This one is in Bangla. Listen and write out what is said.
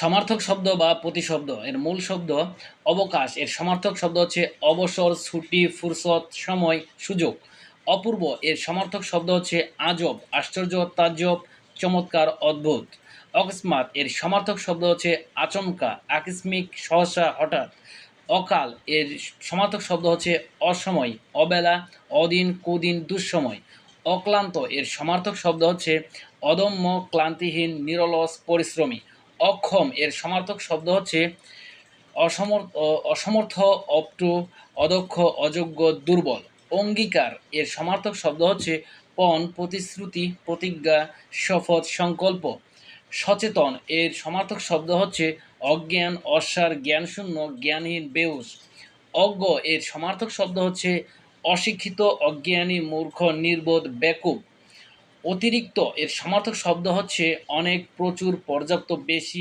সমার্থক শব্দ বা প্রতিশব্দ, এর মূল শব্দ অবকাশ। এর সমার্থক শব্দ হচ্ছে অবসর, ছুটি, ফুরসত, সময়, সুযোগ। অপূর্ব, এর সমার্থক শব্দ হচ্ছে আজব, আশ্চর্য তাজব চমৎকার, অদ্ভুত। অকস্মাৎ, এর সমার্থক শব্দ হচ্ছে আচমকা, আকস্মিক, সহসা, হঠাৎ। অকাল, এর সমার্থক শব্দ হচ্ছে অসময়, অবেলা, অদিন, কুদিন, দুঃসময়। অক্লান্ত, এর সমার্থক শব্দ হচ্ছে অদম্য, ক্লান্তিহীন, নিরলস, পরিশ্রমী। অক্ষম। এর সমার্থক শব্দ হচ্ছে অসমর অসমর্থ, অপটু, অদক্ষ, অযোগ্য, দুর্বল। অঙ্গীকার। এর সমার্থক শব্দ হচ্ছে পণ, প্রতিশ্রুতি, প্রতিজ্ঞা, শপথ, সংকল্প। সচেতন। এর সমার্থক শব্দ হচ্ছে অজ্ঞান, অসার, জ্ঞানশূন্য, জ্ঞানহীন, বেউস। অজ্ঞ। এর সমার্থক শব্দ হচ্ছে অশিক্ষিত, অজ্ঞানী, মূর্খ, নির্বোধ, বেকুব। অতিরিক্ত এর সমার্থক শব্দ হচ্ছে অনেক প্রচুর পর্যাপ্ত বেশি